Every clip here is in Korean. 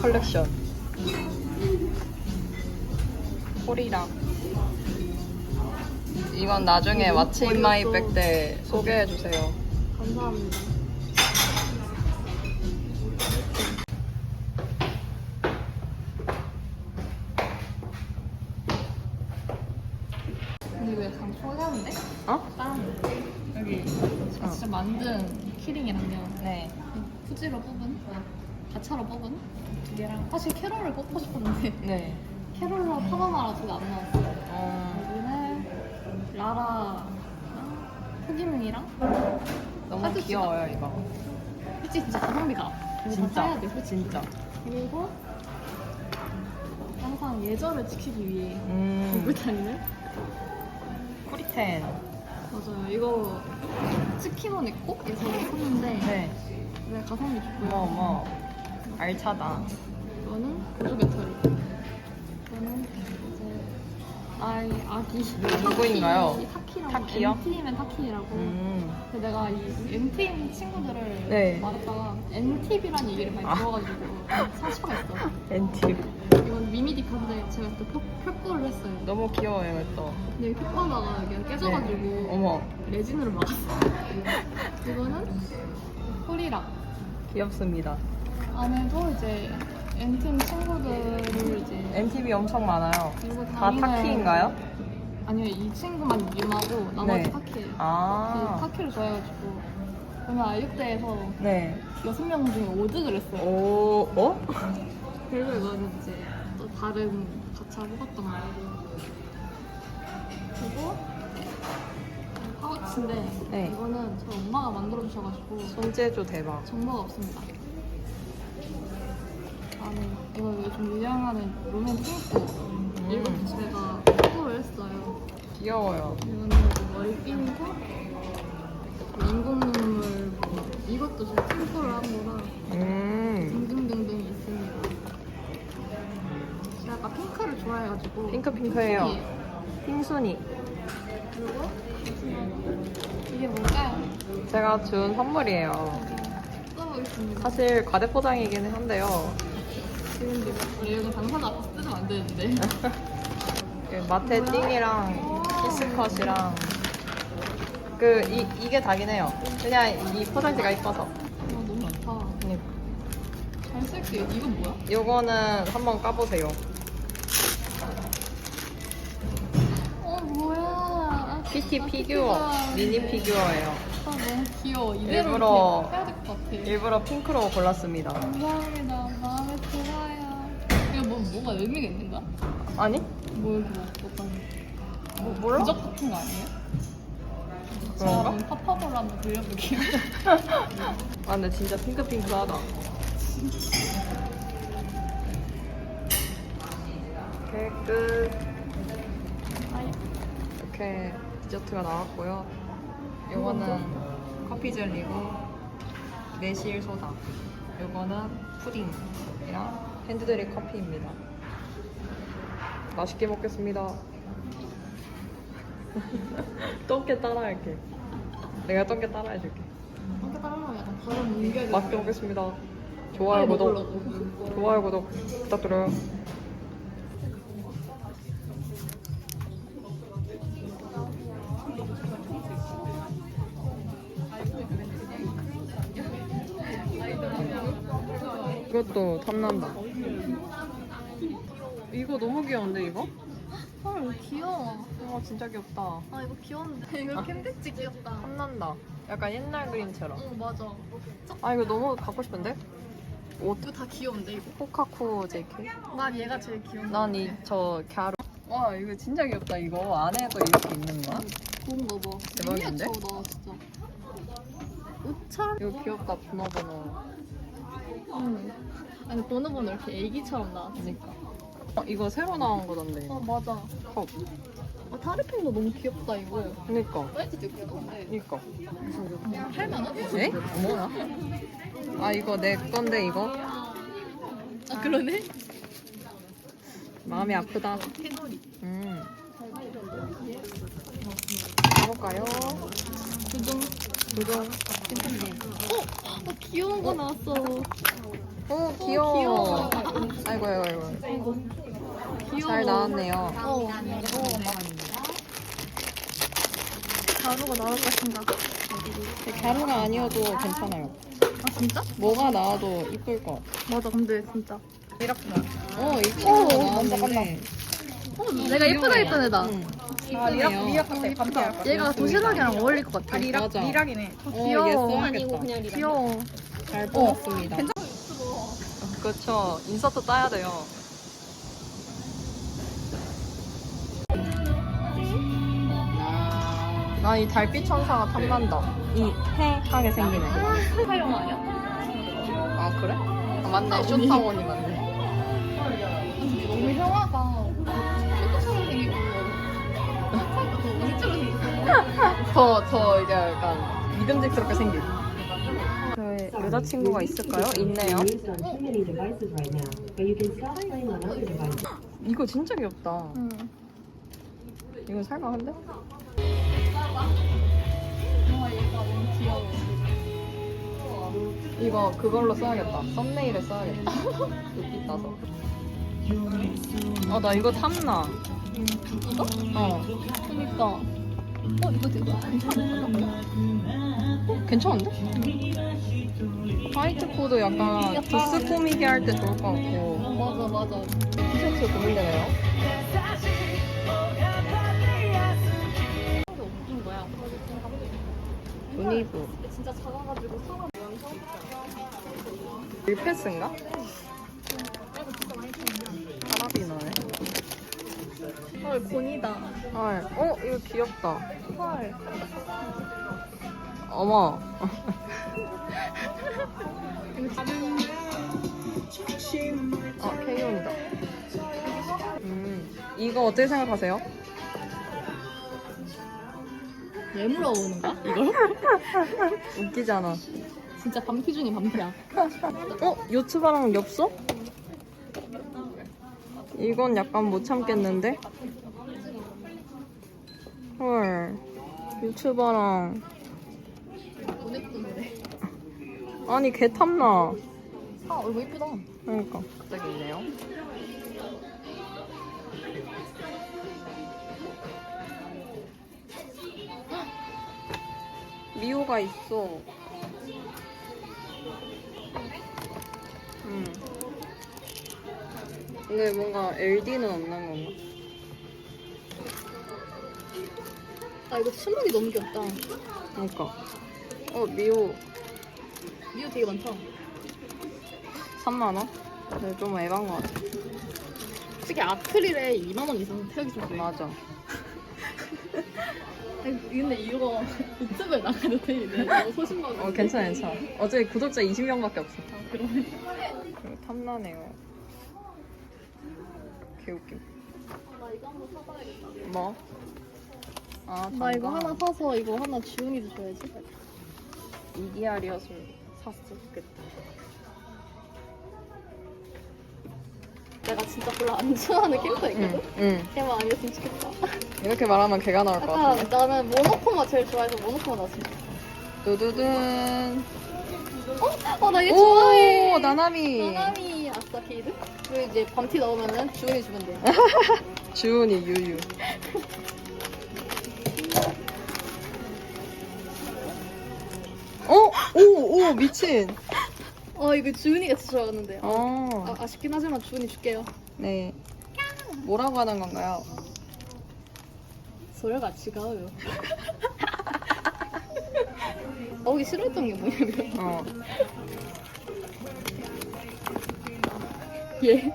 컬렉션. 홀이랑. 이건 나중에 왓츠 인 마이 백 때 소개해주세요. 감사합니다. 근데 이거 약간 소량인데? 어? 다른 여기 제가 직접 만든 키링이랑요. 네. 후지로 뽑은, 가차로 뽑은 두 개랑 사실 캐롤을 뽑고 싶었는데 네. 캐롤로 파마마라 둘다안 나왔어요. 어, 여기는 라라 포기문이랑 너무 하드 귀여워요, 이거. 솔직히 진짜 가성비가 이거 다 진짜. 사야 돼 솔직히. 진짜. 그리고 항상 예절을 지키기 위해 음. 들고 다니는 쿠리텐. 맞아요 이거 스키노 네코에서 샀는데 네. 네, 가성비 좋고요 어머, 어머. 알차다. 이거는 보조 배터리 이거는 이제 아이 아기 누구인가요? 타키, 타키라고 타키요? N팀의 타키라고 음. 근데 내가 이 N팀 친구들을 네. 말했다가 N팁이라는 얘기를 많이 아. 들어가지고 상처가 있어 엔팁. 이건 미미딕한데 제가 또 표, 표구를 했어요 너무 귀여워요, 또. 근데 여기 표구하다가 이게 깨져가지고 네. 어머, 레진으로 막았어요 이거는 홀이랑 귀엽습니다. 안에도 이제 N팀 친구들을 이제 엔팁이 엄청 많아요. 들고 다 다니는- 타키인가요? 아니요 이 친구만 유마고 나머지 네. 타키예요 아. 그 타키를 좋아해가지고 오늘 아육대에서 네. 여섯 명 중에 5등을 했어요 오, 어? 그리고 이거는 이제 또 다른 가차 뽑았던 거고 그리고 파우치인데 네. 이거는 저희 엄마가 만들어 주셔가지고 손재주 대박. 정보가 없습니다 안에 이거 요즘 유행하는 로맨 핑크 음. 이것도 제가 포를 했어요 귀여워요. 이거는 머리핀이고 인공 눈물 이것도 제가 핑크를 한 거라 음. 등등등등 있습니다. 제가 아까 핑크를 좋아해가지고 핑크핑크해요. 핑크예요. 핑순이. 그리고 이게 뭘까요? 제가 준 선물이에요. 써보겠습니다. 사실 과대포장이긴 한데요. 지금 우리 여기 당사자 앞에서 쓰면 안 되는데. 그 마테 띵이랑 키스컷이랑 그 이, 이게 다긴 해요. 그냥 이 포장지가 이뻐서. 아, 너무 좋다. 그러니까. 잘 쓸게요. 이건 뭐야? 요거는 한번 까보세요. 어 뭐야? PT 피규어, 미니 피규어예요. 아 너무 귀여워. 이대로 일부러- 이렇게 해야 될 것 같아. 일부러 핑크로 골랐습니다. 감사합니다. 뭐가 의미가 있는 거야? 아니? 뭐 이렇게 뭐 어떤 뭐, 몰라? 부적 같은 거 아니에요? 제가 그런가? 팝팝으로 한번 돌려볼게요. 아 근데 진짜 핑크핑크하다. 이렇게 끝. 아이, 이렇게 디저트가 나왔고요. 요거는 커피 젤리고 매실 소다. 요거는 푸딩이랑 핸드드립 커피입니다. 맛있게 먹겠습니다. 똥개 따라할게. 내가 똥개 따라해줄게. 이렇게 따르면 약간 다른 문결이 맛있게 먹겠습니다. 좋아요, 구독. 좋아요, 구독 부탁드려요. 이것도 탐난다. 이거 너무 귀여운데 이거? 헐 귀여워. 와 진짜 귀엽다. 아 이거 귀여운데 이거 아. 캔디치 귀엽다. 탐난다. 약간 옛날 그림처럼. 어 맞아. 아 이거 너무 갖고 싶은데? 옷 이거 다 귀여운데 이거. 코카코 JK? 난 얘가 제일 귀여운. 난이 저 갸루. 와 이거 진짜 귀엽다 이거 안에도 이렇게 있는 거야? 좋은 거 봐. 대박인데? 미니어처다 진짜. 5천. 이거 귀엽다 번호번호. 응. 아니 번호 번호 이렇게 애기처럼 나왔어. 그니까. 어, 이거 새로 나온 거던데. 어 맞아. 컵. 아 타르팽도 너무 귀엽다 이거. 그니까. 사이즈도. 그니까. 8만 원? 네? 뭐야? 아 이거 내 건데 이거 아 그러네. 마음이 아프다. 음. 가볼까요? 두둥. 도전. 괜찮네. 어, 어 귀여운 거 나왔어. 오 귀여워. 귀여워. 아이고 아이고 아이고. 잘 나왔네요. 어. 어. 가루가 나올 것인가? 가루가 아니어도 괜찮아요. 아 진짜? 뭐가 나와도 이쁠 것. 맞아 근데 진짜. 이렇게 나. 어, 이 친구가 어, 나왔는데. 어, 내가 예쁘다 했던 애다. 응. 아, 리락. 리락 같아. 같아. 얘가 도시락이랑 어울릴 것 같아. 아, 리락, 맞아. 리락이네. 어, 귀여워. 얘 써야겠다. 귀여워. 잘 뽑았습니다. 그렇죠. 인서트 따야 돼요. 나 이 달빛 천사가 탐난다. 이 해하게 생기네. 사용 아니야? 아 그래? 아, 맞네. 쇼타원이 맞네. 너무 형아가 똑똑처럼 생기고 우리처럼 생겼어. 더, 더 이게 약간 믿음직스럽게 생긴. 저의 여자친구가 있을까요? 있네요. 이거 진짜 귀엽다. 응. 이거 살만한데? 이거 그걸로 써야겠다. 썸네일에 써야겠다. 눈빛 따서. 아, 나 이거 탐나. 이거? 어. 그니까. 어 이거 되게 괜찮아. 괜찮은데? 화이트 코드 약간 두스 코미디 할 때 좋을 것 같고. 맞아 맞아. 티셔츠 고민되네요. 조니브. 진짜 작아가지고 사람 밀패스인가? 카라비너네. 헐 곤이다. 헐. 어, 이거 귀엽다. 헐. 어머. 어, 케이온이다. 음, 이거 어떻게 생각하세요? 왜 물어보는 거야? 이걸? 웃기잖아. 진짜 반피 중에 반피야. 어? 요츠바랑 엽서? 이건 약간 못 참겠는데? 헐. 유튜버랑. 보냈던데. 아니, 개 탐나. 아 이거 이쁘다. 그러니까. 갑자기 있네요. 미호가 있어. 음. 근데 뭔가 LD는 없는 건가? 아 이거 수목이 너무 귀엽다. 그러니까. 어, 미호 미우 되게 많다. 3만 원? 근데 좀 에반 것 같아. 솔직히 아크릴에 2만 원 이상 태우기 좀 그래. 맞아. 근데 이거 유튜브에 나가도 돼. 내가 너무 소심하고. 어, 괜찮아, 괜찮아. 어제 구독자 20명밖에 없어. 아, 그러면 그리고 탐나네요. 개웃김. 나 이거 한번 사봐야겠다. 뭐? 아, 나 이거. 하나 사서 이거 하나 지훈이도 줘야지. 이디아리엇을 샀었겠다. 내가 진짜 별로 안 좋아하는 캐릭터 응, 있거든? 응. 걔만 아니었으면 좋겠다. 이렇게 말하면 개가 나올 것 약간 같은데. 나는 모노코마 제일 좋아해서 모노코마 나왔으면 두두둔. 좋겠다. 어, 나 얘 좋아해. 오, 나나미. 나나미 아싸 게이드? 그리고 이제 밤티 넣으면은 지훈이 주면 돼. 주은이, 유유. 어? 오, 오, 미친. 어, 이거 주은이가 진짜 좋아하는데. 어. 어, 아, 아쉽긴 하지만 주은이 줄게요. 네. 뭐라고 하는 건가요? 소리가 지가워요. 나오기 싫어했던 게 뭐냐면 어. 얘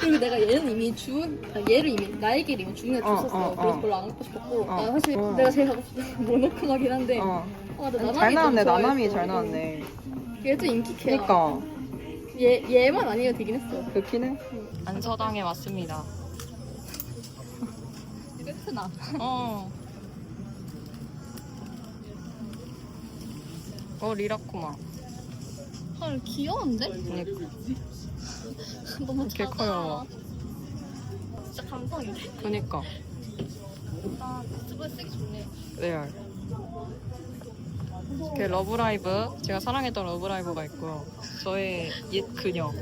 그리고 내가 얘는 이미 주은 아, 얘를 이미 나에게 이미 주은에 어, 줬었어 어, 그래서 어. 별로 안 갖고 싶었고 어. 나 사실 어. 내가 제일 갖고 싶은 모노크마긴 한데 어. 아, 나 나나미 잘 나왔네, 좋아했어. 잘 나왔네. 얘도 인기캐야 그니까. 얘, 얘만 아니면 되긴 했어 그렇긴 해. 안서당에 왔습니다. 세트나 어. 어, 리라쿠마. 헐 귀여운데? 그니까. 너무 개 작아 커요. 진짜 감성인데? 그니까. 아 유튜브에 쓰기 좋네 레알. 그 러브라이브 제가 사랑했던 러브라이브가 있고요. 저의 옛 그녀.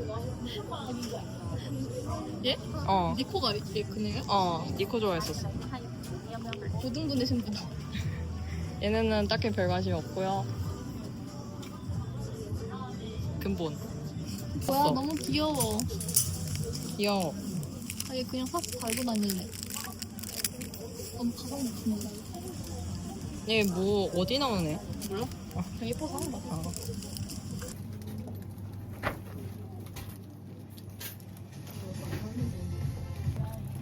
예? 어, 니코가 얘 그네요? 어, 니코 좋아했었어. 고등분의 신분. 얘네는 딱히 별 관심 없고요. 근본 뭐야 없어. 너무 귀여워. 귀여워. 아, 얘 그냥 사스 달고 다니네. 너무 가방 같은데. 얘 뭐 어디 나오는 애? 몰라? 그냥 예뻐서 하는 거야. 아.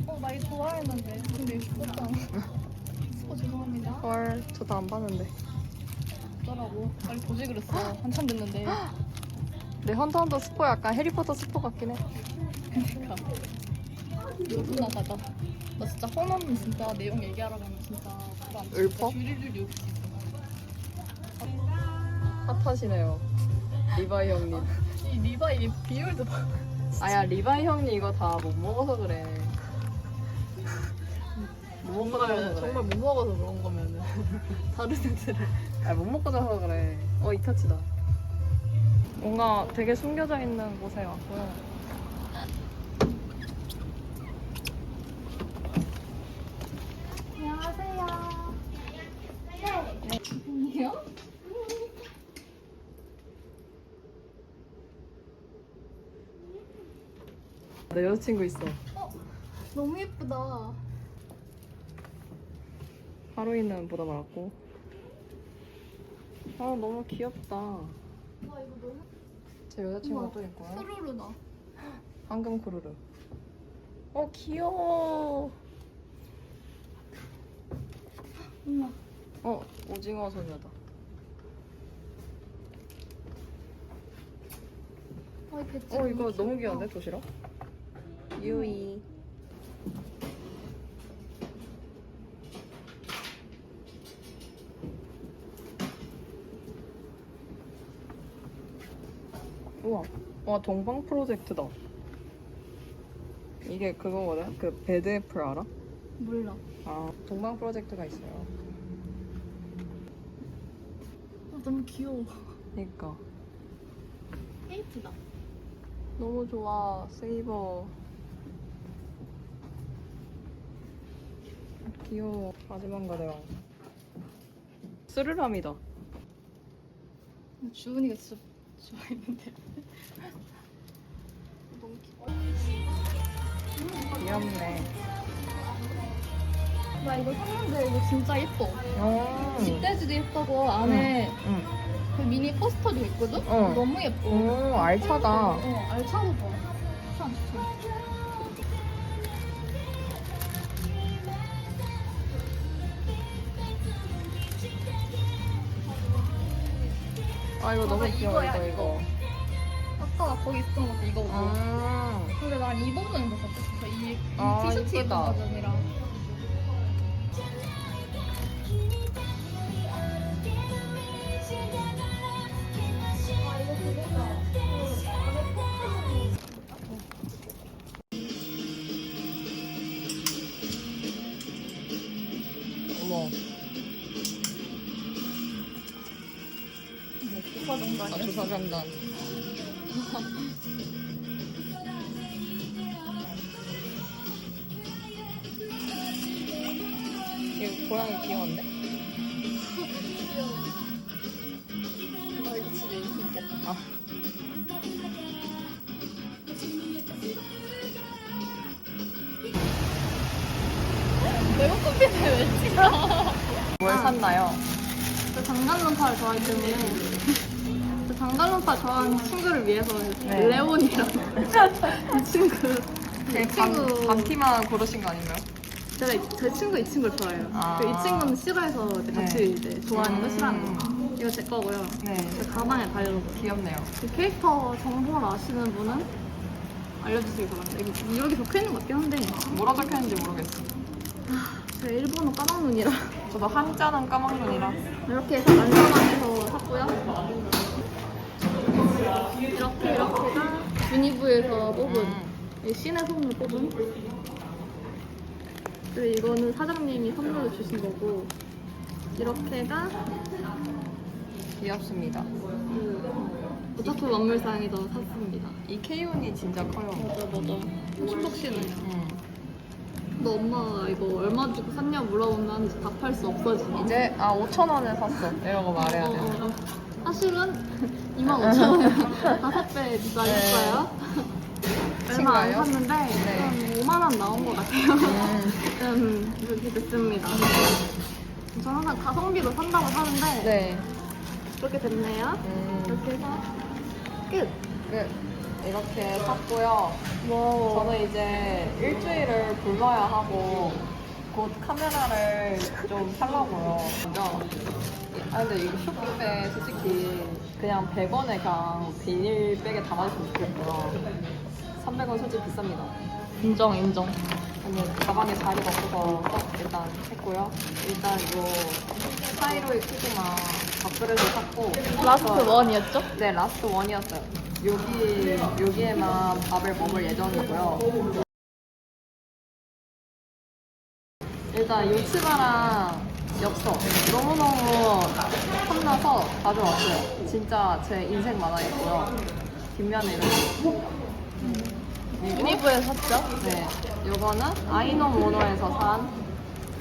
어, 나 이거 좋아했는데. 근데 이거 죽었잖아. 어, 죄송합니다. 헐, 저도 안 봤는데. 어쩌라고. 빨리 보지 그랬어. 한참 됐는데. 내 헌터헌터 스포 약간 해리포터 스포 같긴 해. 그니까. 가자. 나 진짜 헌원 진짜 내용 얘기하러 가면 진짜 그거 안 읊어? 줄줄줄 읊지. 핫하시네요. 리바이 형님. 이 리바 이 비율도 봐. 아야, 리바이 형님 이거 다 못 먹어서 그래. 못 먹어서 그래. 정말 못 먹어서 그런 거면은 다른 애들은 아, 못 먹고 자서 그래. 어, 이 터치다. 뭔가 되게 숨겨져 있는 곳에 왔고요. 네. 안녕. 내 여자친구 있어. 너무 예쁘다. 하루이는 보다 말았고. 아, 너무 귀엽다. 와 이거 너무 제 여자친구가. 또 있고요. 푸르르다. 황금 쿠루루. 어, 귀여워. 우와. 어, 오징어 소녀다. 배지 어, 이거. 너무 귀여운데, 도시락? 유이. 우와, 와, 동방 프로젝트다. 이게 그거거든? 그 배드 애플 알아? 몰라. 아, 동방 프로젝트가 있어요. 아, 너무 귀여워. 그니까. 케이프다. 너무 좋아, 세이버. 귀여워, 마지막 가대왕. 스르람이다. 주은이가 진짜 좋아했는데. 너무 귀여워. 귀엽네. 나 이거 샀는데 이거 진짜 예뻐. 어. 뒷돼지도 예쁘고 안에 응. 그 미니 포스터도 있거든? 어. 너무 예뻐. 오, 알차다. 어, 알차고 좋 아, 이거 너무 맞아, 귀여워, 이거야, 이거, 이거. 아까 나 거기 있었던 것도 이거고. 아, 근데 난이 버전을 못 샀어. 이, 이 아, 티셔츠 입은 이쁘다. 버전이 정도 아? 조사병단. 이거 고양이 귀여운데? 나 이거 집에 있는데. 아. 배고프피는 왜 찍어? 뭘 샀나요? 저 장갈론파를 좋아하기 때문에 저 장갈론파 좋아하는 친구를 위해서 네. 레온이랑 이 친구 이 친구 반티만 고르신 거 아닌가요? 제가 이- 제 친구 이 친구를 좋아해요. 아. 그이 친구는 싫어해서 이제 같이 네. 이제 좋아하는 거 음. 싫어하는 거. 이거 제 거고요. 네. 제 가방에 달려놓고 귀엽네요. 이 캐릭터 정보를 아시는 분은 알려주시기 바랍니다. 이거 이렇게 적혀 있는 것 같긴 한데 뭐라 적혀 있는지 모르겠어. 제가 일본어 까막눈이라 저도 한자는 까막눈이라. 이렇게 해서 안전하게서 샀고요. 이렇게 이렇게가 유니브에서 뽑은 음. 이 신의 손을 뽑은 그리고 이거는 사장님이 선물로 주신 거고 이렇게가 귀엽습니다. 오타쿠 만물상에서 샀습니다. 이 케이온이 진짜 커요. 맞아 맞아. 폭신폭신해. 음. 너 엄마 이거 얼마 주고 샀냐 물어보면 답할 수 없어지네. 이제 아 5천 원에 샀어. 이러고 말해야 어, 돼. 사실은 25,000원 다섯 배 비싸졌어요. 얼마 안 친가요? 샀는데 네. 한 5만 원 나온 것 같아요. 음. 음, 이렇게 됐습니다. 저 항상 가성비로 산다고 하는데 네. 그렇게 됐네요. 음. 이렇게 해서 끝. 끝. 이렇게 샀고요. 와우. 저는 이제 일주일을 굶어야 하고 곧 카메라를 좀 살라고요. 먼저 아 근데 이거 쇼핑백 솔직히 그냥 100원에 그냥 비닐백에 담아줬으면 좋겠고요. 300원 솔직히 비쌉니다. 인정 인정. 아니 가방에 자리가 없어서 일단 했고요. 일단 요 사이로의 크기만 밥그릇을 샀고 라스트 저- 원이었죠? 네, 라스트 원이었어요. 여기, 여기에만 밥을 먹을 예정이고요. 일단 요치바랑 엽서 너무너무 탐나서 가져왔어요. 진짜 제 인생 만화이고요. 뒷면에 이렇게. 그리고 유니브에 샀죠? 네, 요거는 아이노 모노에서 산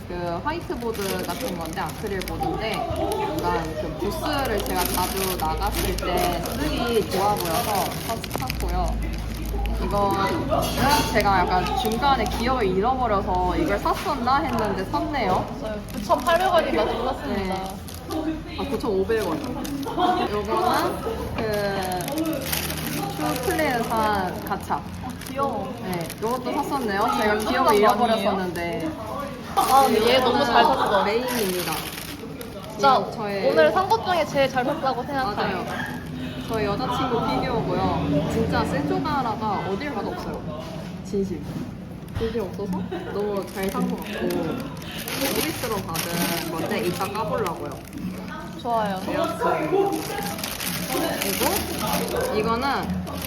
그 화이트보드 같은 건데 아크릴 보드인데 약간 그 부스를 제가 자주 나갔을 때 쓰기 좋아 보여서 샀- 샀고요. 이거는 제가 약간 중간에 기억을 잃어버려서 이걸 샀었나 했는데 샀네요. 맞아요. 9,800원이나 샀습니다. 아 9,500원. 요거는 그 슈플레이에서 산 가차. 귀여워. 네, 이것도 샀었네요. 제가 무슨 기억을? 잃어버렸었는데. 아, 근데 얘 너무 잘 샀어. 메인입니다. 진짜 이거 저의 오늘 산 것 중에 제일 잘 샀다고 생각해요. 맞아요. 저희 여자친구 피규어고요. 진짜 센조가라가 어딜 가도 없어요. 진심. 진심 없어서 너무 잘 산 것 같고 서비스로 받은 건데 이따 까보려고요. 좋아요. 그리고 이거는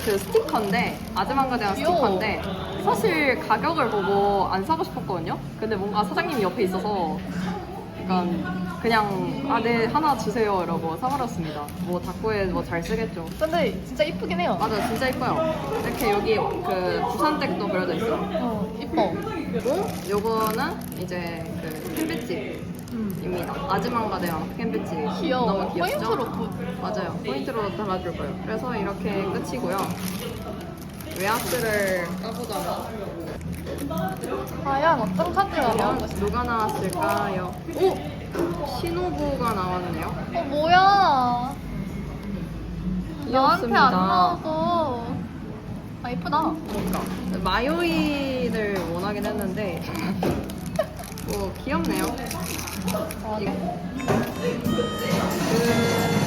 그 스티커인데 아즈만가 대한. 스티커인데 사실 가격을 보고 안 사고 싶었거든요. 근데 뭔가 사장님이 옆에 있어서 약간 그냥 아 네 하나 주세요 이러고 사버렸습니다. 뭐 닭고에 뭐 잘 쓰겠죠. 근데 진짜 이쁘긴 해요. 맞아 진짜 이뻐요. 이렇게 여기 그 부산댁도 그려져 있어요. 어, 이뻐. 그리고 요거는 이제 그 캔배지. 입니다. 아즈만가 대왕 캔배지. 귀여워. 너무 귀엽죠? 포인트로 구- 맞아요. 포인트로 달아줄 거예요. 그래서 이렇게 끝이고요. 웨하스를 까보자면 과연 어떤 카드가 나온 것이 누가 나왔을까요? 오! 신호부가 나왔네요. 어 뭐야? 나한테 안 나와서. 아 이쁘다. 그러니까 마요이를 원하긴 했는데 뭐 귀엽네요. 아, 네. 그...